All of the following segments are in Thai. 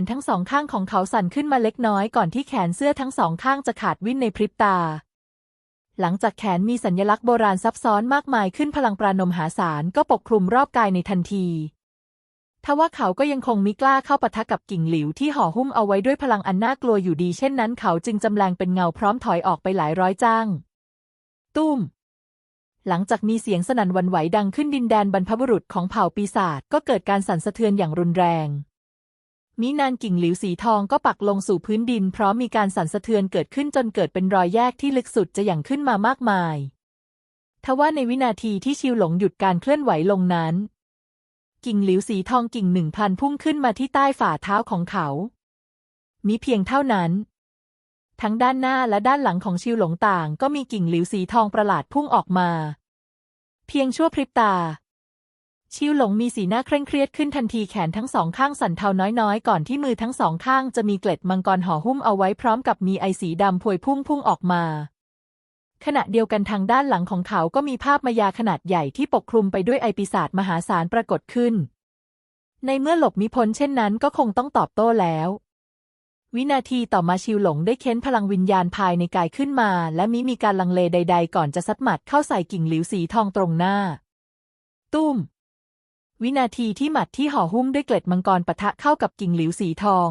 นทั้งสองข้างของเขาสั่นขึ้นมาเล็กน้อยก่อนที่แขนเสื้อทั้งสองข้างจะขาดวิ่นในพริบตา หลังจากแขนมีสัญลักษณ์โบราณซับซ้อนมากมายขึ้นพลังปราณมหาศาลก็ปกคลุมรอบกายในทันทีทว่าเขาก็ยังคงมิกล้าเข้าปะทะกับกิ่งหลิวที่ห่อหุ้มเอาไว้ด้วยพลังอันน่ากลัวอยู่ดี เช่นนั้นเขาจึงจำแรงเป็นเงาพร้อมถอยออกไปหลายร้อยจ้าง ตุ้ม หลังจากมีเสียงสนั่นวันไหวดังขึ้นดินแดนบรรพบุรุษของเผ่าปีศาจก็เกิดการสั่นสะเทือนอย่างรุนแรง มินานกิ่งหลิวสีทองก็ปักลงสู่พื้นดิน เพร้อมมีการสั่นสะเทือนเกิดขึ้นจนเกิดเป็นรอยแยกที่ลึกสุดจะหยั่งขึ้นมามากมาย ทว่าในวินาทีที่ชิวหลงหยุดการเคลื่อนไหวลงนั้น กิ่งหลิวสีทองกิ่งหนึ่งพันพุ่งขึ้นมาที่ใต้ฝ่าเท้าของเขา มิเพียงเท่านั้น ทั้งด้านหน้าและด้านหลังของชิวหลงต่าง ก็มีกิ่งหลิวสีทองประหลาดพุ่งออกมา เพียงชั่วพริบตา ชิวหลงมีสีหน้าเคร่งเครียดขึ้นทันทีแขนทั้งสองข้างสั่นเทาน้อยๆ ก่อนที่มือทั้งสองข้างจะมีเกล็ดมังกรห่อหุ้มเอาไว้พร้อมกับมีไอสีดำพวยพุ่งพุ่งออกมา ขณะเดียวกันทางด้านหลังของเขาก็มีภาพมายาขนาดใหญ่ที่ปกคลุมไปด้วยไอปีศาจมหาศาลปรากฏขึ้น ในเมื่อหลบมิพ้นเช่นนั้นก็คงต้องตอบโต้แล้ววินาทีต่อมาชิวหลงได้เค้นพลังวิญญาณภายในกายขึ้นมา และมิมีการลังเลใด ๆ ก่อนจะซัดหมัดเข้าใส่กิ่งหลิวสีทองตรงหน้า ตุ้ม วินาทีที่หมัดที่ห่อหุ้มด้วยเกล็ดมังกรปะทะเข้ากับกิ่งหลิวสีทอง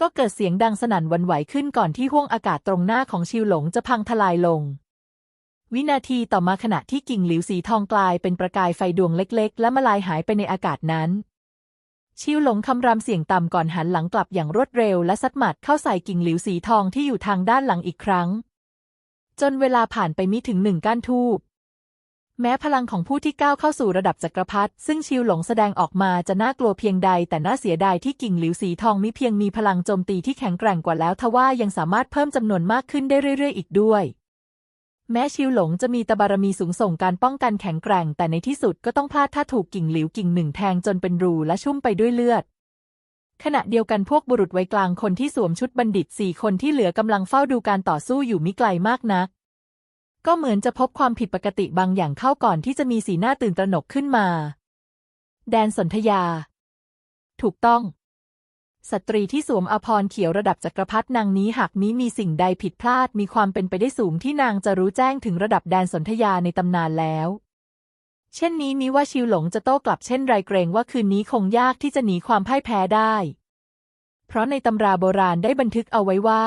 ก็เกิดเสียงดังสนั่นวันไหวขึ้นก่อนที่ห้วงอากาศตรงหน้าของชิวหลงจะพังทลายลง วินาทีต่อมาขณะที่กิ่งหลิวสีทองกลายเป็นประกายไฟดวงเล็กๆ และมาลายหายไปในอากาศนั้น ชิวหลงคำรามเสียงต่ำก่อนหันหลังกลับอย่างรวดเร็วและซัดหมัดเข้าใส่กิ่งหลิวสีทองที่อยู่ทางด้านหลังอีกครั้ง จนเวลาผ่านไปมิถึงหนึ่งก้านทูบ แม้พลังของผู้ที่ก้าวเข้าสู่ระดับจักรพรรดิซึ่งชิวหลงแสดงออกมาจะน่ากลัวเพียงใด แต่น่าเสียดายที่กิ่งหลิวสีทองมิเพียงมีพลังโจมตีที่แข็งแกร่งกว่าแล้วทว่ายังสามารถเพิ่มจำนวนมากขึ้นได้เรื่อยๆ อีกด้วย แม้ชิวหลงจะมีตบารมีสูงส่งการป้องกันแข็งแกร่ง แต่ในที่สุดก็ต้องพลาดถ้าถูกกิ่งหลิวกิ่งหนึ่งแทงจนเป็นรูและชุ่มไปด้วยเลือดขณะเดียวกันพวกบุรุษไวกลางคนที่สวมชุดบัณฑิตสี่คนที่เหลือกำลังเฝ้าดูการต่อสู้อยู่มิไกลมากนัก ก็เหมือนจะพบความผิดปกติบางอย่างเข้าก่อนที่จะมีสีหน้าตื่นตระหนกขึ้นมา แดนสนธยา ถูกต้อง สตรีที่สวมอภรณ์เขียวระดับจักรพรรดินางนี้หากมิมีสิ่งใดผิดพลาดมีความเป็นไปได้สูงที่นางจะรู้แจ้งถึงระดับแดนสนธยาในตำนานแล้ว เช่นนี้มิว่าชิวหลงจะโต้กลับเช่นไรเกรงว่าคืนนี้คงยากที่จะหนีความพ่ายแพ้ได้ เพราะในตำราโบราณได้บันทึกเอาไว้ว่า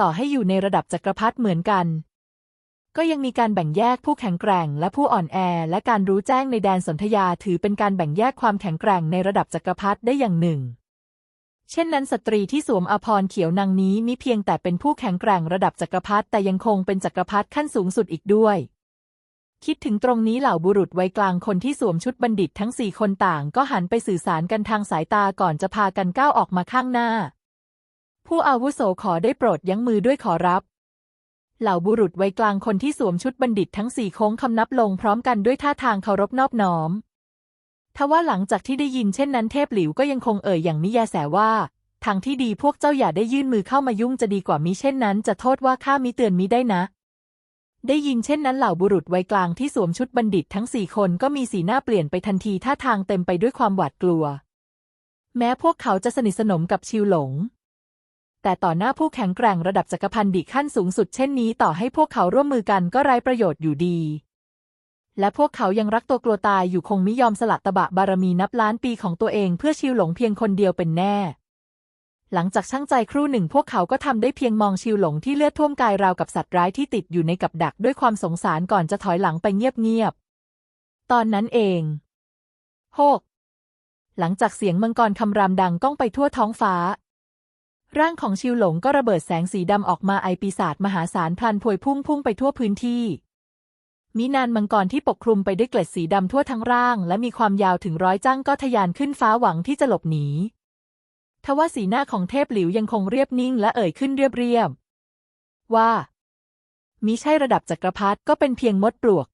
ต่อให้อยู่ในระดับจักรพรรดิเหมือนกัน ก็ยังมีการแบ่งแยกผู้แข็งแกร่งและผู้อ่อนแอ และการรู้แจ้งในแดนสนธยาถือเป็นการแบ่งแยกความแข็งแกร่งในระดับจักรพรรดิได้อย่างหนึ่ง เช่นนั้นสตรีที่สวมอภรณ์เขียวนางนี้มิเพียงแต่เป็นผู้แข็งแกร่งระดับจักรพรรดิแต่ยังคงเป็นจักรพรรดิขั้นสูงสุดอีกด้วย คิดถึงตรงนี้เหล่าบุรุษวัยกลางคนที่สวมชุดบัณฑิตทั้งสี่คนต่างก็หันไปสื่อสารกันทางสายตาก่อนจะพากันก้าวออกมาข้างหน้า ผู้อาวุโสขอได้โปรดยั้งมือด้วยขอรับ เหล่าบุรุษวัยกลางคนที่สวมชุดบัณฑิตทั้งสี่โค้งคำนับลงพร้อมกันด้วยท่าทางเคารพนอบน้อม ทว่าหลังจากที่ได้ยินเช่นนั้นเทพหลิวก็ยังคงเอ่ยอย่างมิยาแสว่าทางที่ดีพวกเจ้าอย่าได้ยื่นมือเข้ามายุ่งจะดีกว่ามิเช่นนั้น จะโทษว่าข้ามิเตือนมิได้นะ ได้ยินเช่นนั้นเหล่าบุรุษวัยกลางที่สวมชุดบัณฑิตทั้งสี่คนก็มีสีหน้าเปลี่ยนไปทันทีท่าทางเต็มไปด้วยความหวาดกลัว แม้พวกเขาจะสนิทสนมกับชิวหลง แต่ต่อหน้าผู้แข็งแกร่งระดับจักรพันดิขั้นสูงสุดเช่นนี้ต่อให้พวกเขาร่วมมือกันก็ไร้ประโยชน์อยู่ดี และพวกเขายังรักตัวกลัวตายอยู่คงไม่ยอมสละตบะบารมีนับล้านปีของตัวเองเพื่อชิวหลงเพียงคนเดียวเป็นแน่ หลังจากช่างใจครู่หนึ่งพวกเขาก็ทำได้เพียงมองชิวหลงที่เลือดท่วมกายราวกับสัตว์ร้ายที่ติดอยู่ในกับดักด้วยความสงสารก่อนจะถอยหลังไปเงียบๆ ตอนนั้นเองโฮกหลังจากเสียงมังกรคำรามดังก้องไปทั่วท้องฟ้า ร่างของชิวหลงก็ระเบิดแสงสีดำออกมาไอปีศาจมหาศาลพลันพวยพุ่งพุ่งไปทั่วพื้นที่มีนานมังกรที่ปกคลุมไปด้วยเกล็ดสีดำทั่วทั้งร่าง และมีความยาวถึงร้อยจ้างก็ทะยานขึ้นฟ้าหวังที่จะหลบหนีทว่าสีหน้าของเทพหลิวยังคงเรียบนิ่งและเอ่ยขึ้นเรียบๆว่ามิใช่ระดับจักรพรรดิก็เป็นเพียงมดปลวก